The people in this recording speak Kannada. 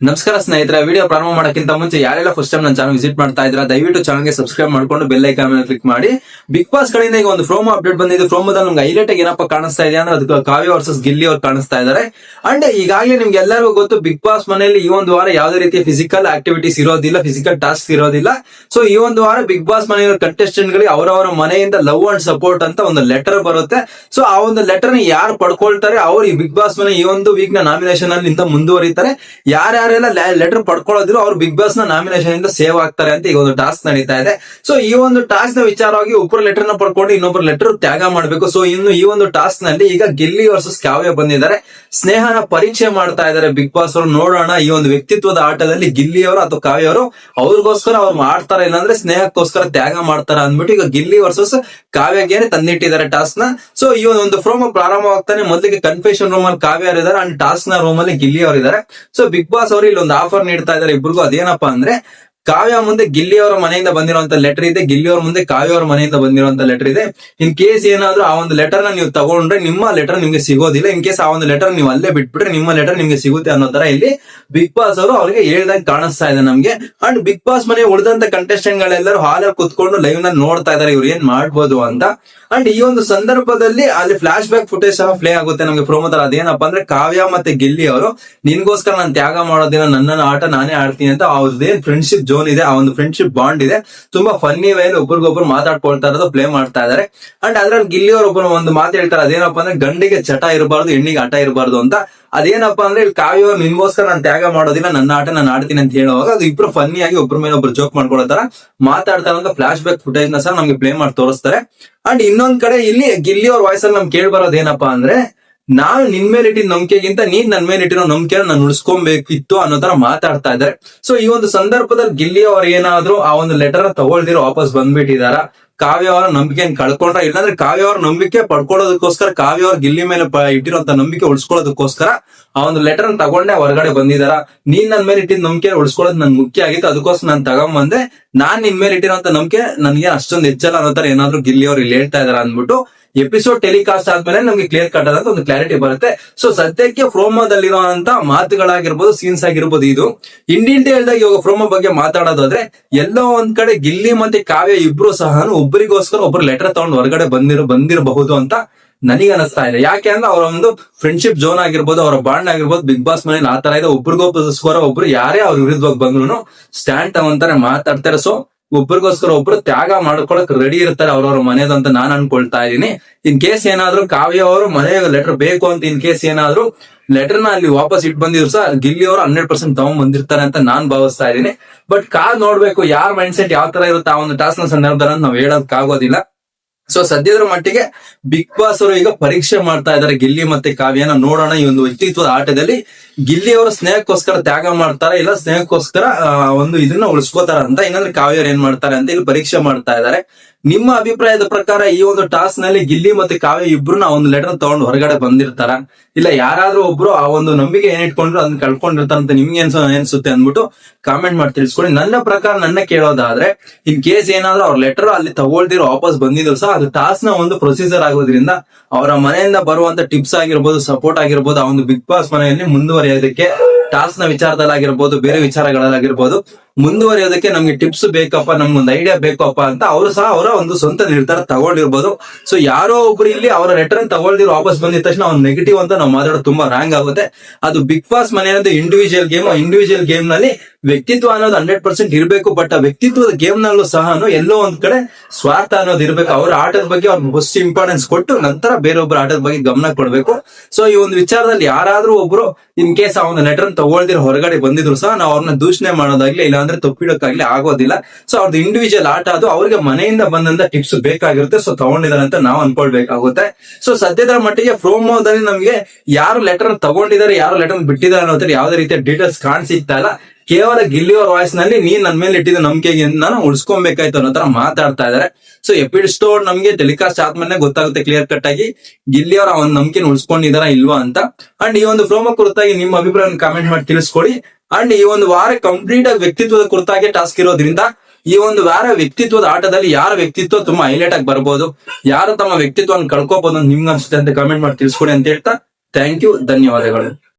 ನಮಸ್ಕಾರ ಸ್ನೇಹಿತರೆ ವಿಡಿಯೋ ಪ್ರಾರಂಭ ಮಾಡೋಕ್ಕಿಂತ ಮುಂಚೆ ಯಾರೆಲ್ಲ ಫಸ್ಟ್ ಟೈಮ್ ನನ್ನ ಚಾನಲ್ ವಿಸಿಟ್ ಮಾಡ್ತಾ ಇದ್ರ ದಯವಿಟ್ಟು ಚಾನಲ್ಗೆ ಸಬ್ಸ್ಕ್ರೈಬ್ ಮಾಡ್ಕೊಂಡು ಬೆಲ್ ಐಕಾನ್ ಮೇಲೆ ಕ್ಲಿಕ್ ಮಾಡಿ. ಬಿಗ್ ಬಾಸ್ ಕಡೆಯಿಂದ ಈಗ ಒಂದು ಫ್ರೋಮೋ ಅಪ್ಡೇಟ್ ಬಂದಿದೆ. ಫ್ರೋಮೋದಲ್ಲಿ ನಮ್ಗೆ ಹೈಲೈಟ್ ಏನಪ್ಪ ಕಾಣಿಸ್ತಾ ಇದೆ ಅಂದ್ರೆ ಅದಕ್ಕೆ ಕಾವ್ಯ ವರ್ಸಸ್ ಗಿಲ್ಲಿ ಅವ್ರು ಕಾಣಿಸ್ತಾ ಇದ್ದಾರೆ. ಅಂಡ್ ಈಗಾಗಲೇ ನಿಮ್ಗೆ ಎಲ್ಲರಿಗೂ ಗೊತ್ತು ಬಿಗ್ ಬಾಸ್ ಮನೆಯಲ್ಲಿ ಈ ಒಂದು ವಾರ ಯಾವುದೇ ರೀತಿಯ ಫಿಸಿಕಲ್ ಆಕ್ಟಿವಿಟೀಸ್ ಇರೋದಿಲ್ಲ ಫಿಸಿಕಲ್ ಟಾಸ್ಕ್ ಇರೋದಿಲ್ಲ. ಸೊ ಈ ಒಂದು ವಾರ ಬಿಗ್ ಬಾಸ್ ಮನೆಯ ಕಂಟೆಸ್ಟೆಂಟ್ ಗಳಿಗೆ ಅವರವರ ಮನೆಯಿಂದ ಲವ್ ಅಂಡ್ ಸಪೋರ್ಟ್ ಅಂತ ಒಂದು ಲೆಟರ್ ಬರುತ್ತೆ. ಸೊ ಆ ಒಂದು ಲೆಟರ್ ಯಾರು ಪಡ್ಕೊಳ್ತಾರೆ, ಅವ್ರು ಈ ಬಿಗ್ ಬಾಸ್ ಮನೆ ಈ ಒಂದು ವೀಕ್ನ ನಾಮಿನೇಷನ್ ಅಲ್ಲಿ ಮುಂದುವರಿತಾರೆ. ಮುಂದುವರಿತಾರೆ ಯಾರ್ಯಾರೆಲ್ಲ ಲೆಟರ್ ಪಡ್ಕೊಳ್ಳೋದಿರೋ ಅವ್ರು ಬಿಗ್ ಬಾಸ್ನ ನಾಮಿನೇಷನ್ ಇಂದ ಸೇವ್ ಆಗ್ತಾರೆ ಅಂತ ಈಗ ಒಂದು ಟಾಸ್ಕ್ ನಡೀತಾ ಇದೆ. ಸೊ ಈ ಒಂದು ಟಾಸ್ಕ್ನ ವಿಚಾರವಾಗಿ ಒಬ್ಬರು ಲೆಟರ್ನ ಪಡ್ಕೊಂಡು ಇನ್ನೊಬ್ಬರು ಲೆಟರ್ ತ್ಯಾಗ ಮಾಡಬೇಕು. ಸೊ ಇನ್ನು ಈ ಒಂದು ಟಾಸ್ಕ್ನಲ್ಲಿ ಈಗ ಗಿಲ್ಲಿ ವರ್ಸಸ್ ಕಾವ್ಯ ಬಂದಿದ್ದಾರೆ. ಸ್ನೇಹನ ಪರೀಕ್ಷೆ ಮಾಡ್ತಾ ಇದ್ದಾರೆ ಬಿಗ್ ಬಾಸ್ ಅವರು. ನೋಡೋಣ, ಈ ಒಂದು ವ್ಯಕ್ತಿತ್ವದ ಆಟದಲ್ಲಿ ಗಿಲ್ಲಿ ಅವರು ಅಥವಾ ಕಾವ್ಯ ಅವರು ಅವ್ರಿಗೋಸ್ಕರ ಅವ್ರು ಮಾಡ್ತಾರೆ. ಇಲ್ಲಾಂದ್ರೆ ಸ್ನೇಹಕ್ಕೋಸ್ಕರ ತ್ಯಾಗ ಮಾಡ್ತಾರ ಅಂದ್ಬಿಟ್ಟು ಈಗ ಗಿಲ್ಲಿ ವರ್ಸಸ್ ಕಾವ್ಯಗೇನೆ ತಂದಿಟ್ಟಿದ್ದಾರೆ ಟಾಸ್ಕ್ನ. ಸೊ ಈ ಒಂದು ಫ್ರೋಮ್ ಪ್ರಾರಂಭವಾಗ್ತಾನೆ. ಮೊದಲಿಗೆ ಕನ್ಫೆಷನ್ ರೂಮ್ ಅಲ್ಲಿ ಕಾವ್ಯ ಇದಾರೆ ಅಂಡ್ ಟಾಸ್ಕ್ನ ರೂಮ್ ಅಲ್ಲಿ ಗಿಲ್ಲಿ ಅವರಿದ್ದಾರೆ. ಇದಾರೆ ಸೊ ಬಿಗ್ ಬಾಸ್ ಅವರು ಇಲ್ಲಿ ಒಂದು ಆಫರ್ ನೀಡ್ತಾ ಇದಾರೆ ಇಬ್ರಿಗೂ ಅದೇನಪ್ಪಾ ಅಂದ್ರೆ ಕಾವ್ಯ ಮುಂದೆ ಗಿಲ್ಲಿ ಅವರ ಮನೆಯಿಂದ ಬಂದಿರುವಂತ ಲೆಟರ್ ಇದೆ. ಗಿಲ್ಲಿ ಅವ್ರ ಮುಂದೆ ಕಾವ್ಯ ಅವರ ಮನೆಯಿಂದ ಬಂದಿರುವಂತ ಲೆಟರ್ ಇದೆ. ಇನ್ ಕೇಸ್ ಏನಾದ್ರೂ ಆ ಒಂದು ಲೆಟರ್ನ ನೀವು ತಗೊಂಡ್ರೆ ನಿಮ್ಮ ಲೆಟರ್ ನಿಮ್ಗೆ ಸಿಗೋದಿಲ್ಲ. ಇನ್ ಕೇಸ್ ಆ ಒಂದು ಲೆಟರ್ ನೀವು ಅಲ್ಲೇ ಬಿಟ್ಬಿಟ್ರೆ ನಿಮ್ಮ ಲೆಟರ್ ನಿಮ್ಗೆ ಸಿಗುತ್ತೆ ಅನ್ನೋ ತರ ಇಲ್ಲಿ ಬಿಗ್ ಬಾಸ್ ಅವರು ಅವ್ರಿಗೆ ಹೇಳ್ದಂಗೆ ಕಾಣಿಸ್ತಾ ಇದೆ ನಮ್ಗೆ. ಅಂಡ್ ಬಿಗ್ ಬಾಸ್ ಮನೆ ಉಳಿದಂತ ಕಂಟೆಸ್ಟೆಂಟ್ ಗಳೆಲ್ಲರೂ ಹಾಲಲ್ಲಿ ಕುತ್ಕೊಂಡು ಲೈವ್ನ ನೋಡ್ತಾ ಇದಾರೆ ಇವ್ರು ಏನ್ ಮಾಡ್ಬೋದು ಅಂತ. ಅಂಡ್ ಈ ಒಂದು ಸಂದರ್ಭದಲ್ಲಿ ಅಲ್ಲಿ ಫ್ಲಾಶ್ ಬ್ಯಾಕ್ ಫುಟೇಜ್ ಸಹ ಪ್ಲೇ ಆಗುತ್ತೆ ನಮಗೆ. ಪ್ರೋಮೋ ತರ ಅದೇನಪ್ಪ ಅಂದ್ರೆ ಕಾವ್ಯ ಮತ್ತೆ ಗಿಲ್ಲಿ ಅವರು, ನಿನ್ಗೋಸ್ಕರ ನಾನು ತ್ಯಾಗ ಮಾಡೋದಿನ ನನ್ನ ಆಟ ನಾನೇ ಆಡ್ತೀನಿ ಅಂತ ಅವ್ರದ್ದೇನ್ ಫ್ರೆಂಡ್ಶಿಪ್ ಜೋನ್ ಇದೆ, ಆ ಒಂದು ಫ್ರೆಂಡ್ಶಿಪ್ ಬಾಂಡ್ ಇದೆ. ತುಂಬಾ ಫನ್ನಿ ವೇಲಿ ಒಬ್ರಿಗೊಬ್ರು ಮಾತಾಡ್ಕೊಳ್ತಾ ಇರೋದು ಪ್ಲೇ ಮಾಡ್ತಾ ಇದಾರೆ ಅಂಡ್ ಅದ್ರಲ್ಲಿ ಗಿಲ್ಲಿ ಒಬ್ಬರು ಒಂದು ಮಾತು ಹೇಳ್ತಾರೆ, ಅದೇನಪ್ಪ ಅಂದ್ರೆ ಗಂಡಿಗೆ ಚಟ ಇರಬಾರ್ದು, ಹೆಣ್ಣಿಗೆ ಆಟ ಇರಬಾರ್ದು ಅಂತ. ಅದೇನಪ್ಪ ಅಂದ್ರೆ ಇಲ್ಲಿ ಕಾವ್ಯ ನಿನ್ಗೋಸ್ಕರ ನಾನು ತ್ಯಾಗ ಮಾಡೋದಿಲ್ಲ, ನನ್ನ ಆಟ ನಾನು ಆಡ್ತೀನಿ ಅಂತ ಹೇಳುವಾಗ ಅದು ಇಬ್ರು ಫನ್ನಿ ಆಗಿ ಒಬ್ರ ಮೇಲೆ ಒಬ್ರು ಜೋಕ್ ಮಾಡ್ಕೊಳ್ತಾರ. ಮಾತಾಡ್ತಾರ ಅಂತ ಫ್ಲಾಶ್ ಬ್ಯಾಕ್ ಫುಟೇಜ್ನ ಸಹ ನಮ್ಗೆ ಪ್ಲೇ ಮಾಡಿ ತೋರಿಸ್ತಾರೆ. ಅಂಡ್ ಇನ್ನೊಂದ್ ಕಡೆ ಇಲ್ಲಿ ಗಿಲ್ಲಿ ಅವ್ರ ವಾಯ್ಸ್ ಅಲ್ಲಿ ನಮ್ಗೆ ಕೇಳಿ ಅಂದ್ರೆ ನಾನು ನಿನ್ ಮೇಲೆ ಇಟ್ಟಿದ್ದ ನಂಬಿಕೆಗಿಂತ ನೀನ್ ನನ್ ಮೇಲೆ ಇಟ್ಟಿರೋ ನಂಬಿಕೆ ನಾನು ಉಳಿಸ್ಕೊಬೇಕಿತ್ತು ಅನ್ನೋ ತರ ಮಾತಾಡ್ತಾ ಇದ್ದಾರೆ. ಸೊ ಈ ಒಂದು ಸಂದರ್ಭದಲ್ಲಿ ಗಿಲ್ಲಿ ಅವ್ರು ಏನಾದ್ರು ಆ ಒಂದು ಲೆಟರ್ ತಗೊಳ್ದಿರೋ ವಾಪಸ್ ಬಂದ್ಬಿಟ್ಟಿದಾರ? ಕಾವ್ಯ ಅವರ ನಂಬಿಕೆಯನ್ನು ಕಳ್ಕೊಂಡ್ರ? ಇಲ್ಲಾಂದ್ರೆ ಕಾವ್ಯ ಅವರ ನಂಬಿಕೆ ಪಡ್ಕೊಳ್ಳೋದಕ್ಕೋಸ್ಕರ, ಕಾವ್ಯ ಅವ್ರ ಗಿಲ್ಲಿ ಮೇಲೆ ಇಟ್ಟಿರೋ ನಂಬಿಕೆ ಉಳಿಸ್ಕೊಳ್ಳೋದಕ್ಕೋಸ್ಕರ ಆ ಒಂದು ಲೆಟರ್ ತಗೊಂಡೆ ಹೊರಗಡೆ ಬಂದಿದಾರ? ನೀನ್ ನನ್ ಮೇಲೆ ಇಟ್ಟಿದ್ದ ನಂಬಿಕೆ ಉಳಿಸ್ಕೊಳ್ಳೋದು ನನ್ ಮುಖ್ಯ ಆಗಿತ್ತು, ಅದಕ್ಕೋಸ್ಕರ ನಾನು ತಗೊಂಬಂದೆ. ನಾನ್ ನಿನ್ ಮೇಲೆ ಇಟ್ಟಿರೋಂತ ನಂಬಿಕೆ ನನ್ಗೆ ಅಷ್ಟೊಂದು ಹೆಚ್ಚಲ್ಲ ಅನ್ನೋ ತರ ಏನಾದ್ರು ಗಿಲ್ಲಿ ಅವ್ರು ಇಲ್ಲಿ ಹೇಳ್ತಾ ಇದಾರ ಅಂದ್ಬಿಟ್ಟು ಎಪಿಸೋಡ್ ಟೆಲಿಕಾಸ್ಟ್ ಆದ್ಮೇಲೆ ನಮ್ಗೆ ಕ್ಲಿಯರ್ ಕಟ್ ಆದಂತ ಒಂದು ಕ್ಲಾರಿಟಿ ಬರುತ್ತೆ. ಸೊ ಸದ್ಯಕ್ಕೆ ಫ್ರೋಮೋದಲ್ಲಿರುವಂತ ಮಾತುಗಳಾಗಿರ್ಬೋದು ಸೀನ್ಸ್ ಆಗಿರ್ಬೋದು ಇದು. ಇಂಡಿಯನ್ ಡೀಟೇಲ್ ಇವಾಗ ಫ್ರೋಮೋ ಬಗ್ಗೆ ಮಾತಾಡೋದಾದ್ರೆ, ಎಲ್ಲೋ ಒಂದ್ ಕಡೆ ಗಿಲ್ಲಿ ಮತ್ತೆ ಕಾವ್ಯ ಇಬ್ರು ಸಹ ಒಬ್ಬರಿಗೋಸ್ಕರ ಒಬ್ರು ಲೆಟರ್ ತಗೊಂಡು ಹೊರಗಡೆ ಬಂದಿರ, ಬಂದಿರಬಹುದು ಅಂತ ನನಗೆ ಅನಿಸ್ತಾ ಇದೆ. ಯಾಕೆ ಅಂದ್ರೆ ಅವರ ಒಂದು ಫ್ರೆಂಡ್ಶಿಪ್ ಜೋನ್ ಆಗಿರ್ಬೋದು, ಅವರ ಬಾಂಡ್ ಆಗಿರ್ಬೋದು ಬಿಗ್ ಬಾಸ್ ಮನೇಲಿ ಆ ತರ ಇದೆ. ಒಬ್ರಿಗೊಬ್ಬರಿಗೋಸ್ಕರ ಒಬ್ರು ಯಾರೇ ಅವ್ರ ವಿರುದ್ಧವಾಗಿ ಬಂದ್ರು ಸ್ಟ್ಯಾಂಡ್ ತಗೊಂತಾರೆ ಮಾತಾಡ್ತಾರೆ. ಸೊ ಒಬ್ರಿಗೋಸ್ಕರ ಒಬ್ರು ತ್ಯಾಗ ಮಾಡ್ಕೊಳಕ್ ರೆಡಿ ಇರ್ತಾರೆ ಅವ್ರವ್ರ ಮನೆದು ಅಂತ ನಾನ್ ಅನ್ಕೊಳ್ತಾ ಇದ್ದೀನಿ. ಇನ್ ಕೇಸ್ ಏನಾದ್ರು ಕಾವ್ಯ ಅವರು ಮನೆಗೆ ಲೆಟರ್ ಬೇಕು ಅಂತ ಇನ್ ಕೇಸ್ ಏನಾದ್ರು ಲೆಟರ್ನ ಅಲ್ಲಿ ವಾಪಸ್ ಇಟ್ ಬಂದಿದ್ರು ಸಹ ಗಿಲ್ಲಿ ಅವರು ಹಂಡ್ರೆಡ್ ಪರ್ಸೆಂಟ್ ತಗೊಂಡ್ ಬಂದಿರ್ತಾರೆ ಅಂತ ನಾನ್ ಭಾವಿಸ್ತಾ ಇದ್ದೀನಿ. ಬಟ್ ಕಾಲ್ ನೋಡ್ಬೇಕು, ಯಾರ ಮೈಂಡ್ ಸೆಟ್ ಯಾವ ತರ ಇರುತ್ತೆ ಆ ಒಂದು ಟಾಸ್ಕ್ನ ಸಂದರ್ಭದಲ್ಲಿ ನಾವು ಹೇಳೋದಕ್ಕಾಗೋದಿಲ್ಲ. ಸೊ ಸದ್ಯದ ಮಟ್ಟಿಗೆ ಬಿಗ್ ಬಾಸ್ ಅವರು ಈಗ ಪರೀಕ್ಷೆ ಮಾಡ್ತಾ ಇದ್ದಾರೆ. ಗಿಲ್ಲಿ ಮತ್ತೆ ಕಾವ್ಯನ ನೋಡೋಣ. ಈ ಒಂದು ವ್ಯಕ್ತಿತ್ವದ ಆಟದಲ್ಲಿ ಗಿಲ್ಲಿ ಅವರು ಸ್ನೇಹಕ್ಕೋಸ್ಕರ ತ್ಯಾಗ ಮಾಡ್ತಾರೆ, ಇಲ್ಲ ಸ್ನೇಹಕ್ಕೋಸ್ಕರ ಒಂದು ಇದನ್ನ ಉಳಿಸ್ಕೋತಾರ ಅಂತ. ಇನ್ನಂದ್ರೆ ಕಾವ್ಯ ಅವ್ರು ಏನ್ ಮಾಡ್ತಾರೆ ಅಂತ ಇಲ್ಲಿ ಪರೀಕ್ಷೆ ಮಾಡ್ತಾ ಇದ್ದಾರೆ. ನಿಮ್ಮ ಅಭಿಪ್ರಾಯದ ಪ್ರಕಾರ ಈ ಒಂದು ಟಾಸ್ಕ್ನಲ್ಲಿ ಗಿಲ್ಲಿ ಮತ್ತೆ ಕಾವ್ಯ ಇಬ್ರು ಆ ಒಂದು ಲೆಟರ್ ತಗೊಂಡು ಹೊರಗಡೆ ಬಂದಿರ್ತಾರ? ಇಲ್ಲ ಯಾರಾದ್ರೂ ಒಬ್ರು ಆ ಒಂದು ನಂಬಿಕೆ ಏನಿಟ್ಕೊಂಡ್ರು ಅದನ್ನ ಕಳ್ಕೊಂಡಿರ್ತಾರ ಅಂತ ನಿಮ್ಗೆ ಅನ್ಸ ಅನ್ಸುತ್ತೆ ಅಂದ್ಬಿಟ್ಟು ಕಾಮೆಂಟ್ ಮಾಡಿ ತಿಳಿಸ್ಕೊಡಿ ನನ್ನ ಪ್ರಕಾರ ನನ್ನ ಕೇಳೋದಾದ್ರೆ ಇನ್ ಕೇಸ್ ಏನಾದ್ರೂ ಅವ್ರ ಲೆಟರ್ ಅಲ್ಲಿ ತಗೊಳ್ತಿರೋ ವಾಪಸ್ ಬಂದಿದ್ರು ಸಹ ಅದು ಟಾಸ್ಕ್ನ ಒಂದು ಪ್ರೊಸೀಜರ್ ಆಗೋದ್ರಿಂದ ಅವರ ಮನೆಯಿಂದ ಬರುವಂತ ಟಿಪ್ಸ್ ಆಗಿರ್ಬೋದು ಸಪೋರ್ಟ್ ಆಗಿರ್ಬೋದು, ಆ ಒಂದು ಬಿಗ್ ಬಾಸ್ ಮನೆಯಲ್ಲಿ ಮುಂದುವರಿಯೋದಕ್ಕೆ ಟಾಸ್ಕ್ನ ವಿಚಾರದಲ್ಲಾಗಿರ್ಬೋದು, ಬೇರೆ ವಿಚಾರಗಳಾಗಿರ್ಬೋದು ಮುಂದುವರಿಯೋದಕ್ಕೆ ನಮ್ಗೆ ಟಿಪ್ಸ್ ಬೇಕಪ್ಪ, ನಮ್ಗೊಂದು ಐಡಿಯಾ ಬೇಕಪ್ಪ ಅಂತ ಅವರು ಸಹ ಅವರ ಒಂದು ಸ್ವಂತ ನಿರ್ಧಾರ ತಗೊಂಡಿರ್ಬೋದು. ಸೊ ಯಾರೋ ಒಬ್ರು ಇಲ್ಲಿ ಅವರ ರಿಟರ್ನ್ ತಗೊಳ್ದಿರೋ ವಾಪಸ್ ಬಂದಿದ ತಕ್ಷಣ ಅವ್ನು ನೆಗೆಟಿವ್ ಅಂತ ನಾವು ಮಾತಾಡೋದು ತುಂಬಾ ರಾಂಗ್ ಆಗುತ್ತೆ. ಅದು ಬಿಗ್ ಬಾಸ್ ಮನೆ ಅನ್ನೋದು ಇಂಡಿವಿಜುವಲ್ ಗೇಮ್ ಇಂಡಿವಿಜುವಲ್ ಗೇಮ್ನಲ್ಲಿ ವ್ಯಕ್ತಿತ್ವ ಅನ್ನೋದು ಹಂಡ್ರೆಡ್ ಪರ್ಸೆಂಟ್ ಇರಬೇಕು ಬಟ್ ಆ ವ್ಯಕ್ತಿತ್ವದ ಗೇಮ್ ನಲ್ಲೂ ಸಹ ಎಲ್ಲೋ ಒಂದ್ ಕಡೆ ಸ್ವಾರ್ಥ ಅನ್ನೋದು ಇರಬೇಕು. ಅವ್ರ ಆಟದ ಬಗ್ಗೆ ಅವ್ರ ಫಸ್ಟ್ ಇಂಪಾರ್ಟೆನ್ಸ್ ಕೊಟ್ಟು ನಂತರ ಬೇರೊಬ್ಬರ ಆಟದ ಬಗ್ಗೆ ಗಮನ ಕೊಡಬೇಕು. ಸೊ ಈ ಒಂದು ವಿಚಾರದಲ್ಲಿ ಯಾರಾದ್ರೂ ಒಬ್ರು ಇನ್ ಕೇಸ್ ಒಂದು ಲೆಟರ್ ತಗೊಳ್ದಿರೋ ಹೊರಗಡೆ ಬಂದಿದ್ರು ಸಹ ನಾವು ಅವ್ರನ್ನ ದೂಷಣೆ ಮಾಡೋದಾಗ್ಲಿ ಇಲ್ಲಾಂದ್ರೆ ತಪ್ಪಿಡೋಕ್ಕಾಗ್ಲಿ ಆಗೋದಿಲ್ಲ. ಸೊ ಅವ್ರದ್ದು ಇಂಡಿವಿಜುವಲ್ ಆಟ ಅದು. ಅವ್ರಿಗೆ ಮನೆಯಿಂದ ಬಂದಂತ ಟಿಪ್ಸ್ ಬೇಕಾಗಿರುತ್ತೆ. ಸೊ ತಗೊಂಡಿದ್ದಾರೆ ಅಂತ ನಾವು ಅನ್ಕೊಳ್ಬೇಕಾಗುತ್ತೆ. ಸೊ ಸದ್ಯದ ಮಟ್ಟಿಗೆ ಪ್ರೋಮೋದಲ್ಲಿ ನಮ್ಗೆ ಯಾರು ಲೆಟರ್ ತಗೊಂಡಿದ್ದಾರೆ ಯಾರು ಲೆಟರ್ ಬಿಟ್ಟಿದ್ದಾರೆ ಅನ್ನೋದ್ರ ಯಾವುದೇ ರೀತಿಯ ಡೀಟೇಲ್ಸ್ ಕಾಣಿಸಿಗ್ತಾ ಇಲ್ಲ. ಕೇವಲ ಗಿಲ್ಲಿಯೋರ್ ವಾಯ್ಸ್ನಲ್ಲಿ ನೀನ್ ನನ್ ಮೇಲೆ ಇಟ್ಟಿದ್ದ ನಂಬಿಕೆಗೆ ನಾನು ಉಳಿಸ್ಕೊಬೇಕಾಯ್ತು ಅನ್ನೋ ತರ ಮಾತಾಡ್ತಾ ಇದಾರೆ. ಸೊ ಎಪಿಸೋಡ್ ನಮ್ಗೆ ಟೆಲಿಕಾಸ್ಟ್ ಆದ್ಮೇಲೆ ಗೊತ್ತಾಗುತ್ತೆ ಕ್ಲಿಯರ್ ಕಟ್ ಆಗಿ ಗಿಲ್ಲಿಯವರ ಒಂದು ನಂಬಿಕೆ ಉಳಿಸ್ಕೊಂಡಿದಾರ ಇಲ್ವಾ ಅಂತ. ಅಂಡ್ ಈ ಒಂದು ಪ್ರೋಮೋ ಕುರಿತಾಗಿ ನಿಮ್ಮ ಅಭಿಪ್ರಾಯ ಕಾಮೆಂಟ್ ಮಾಡಿ ತಿಳಿಸ್ಕೊಡಿ. ಅಂಡ್ ಈ ಒಂದು ವಾರ ಕಂಪ್ಲೀಟ್ ಆಗಿ ವ್ಯಕ್ತಿತ್ವದ ಕುರಿತಾಗಿ ಟಾಸ್ಕ್ ಇರೋದ್ರಿಂದ, ಈ ಒಂದು ವಾರ ವ್ಯಕ್ತಿತ್ವದ ಆಟದಲ್ಲಿ ಯಾರ ವ್ಯಕ್ತಿತ್ವ ತುಂಬಾ ಹೈಲೈಟ್ ಆಗಿ ಬರ್ಬೋದು, ಯಾರು ತಮ್ಮ ವ್ಯಕ್ತಿತ್ವವನ್ನು ಕಳ್ಕೋಬಹುದು ನಿಮ್ಗೆ ಅನ್ಸುತ್ತೆ ಅಂತ ಕಾಮೆಂಟ್ ಮಾಡಿ ತಿಳಿಸ್ಕೊಡಿ ಅಂತ ಹೇಳ್ತಾ ಥ್ಯಾಂಕ್ ಯು ಧನ್ಯವಾದಗಳು.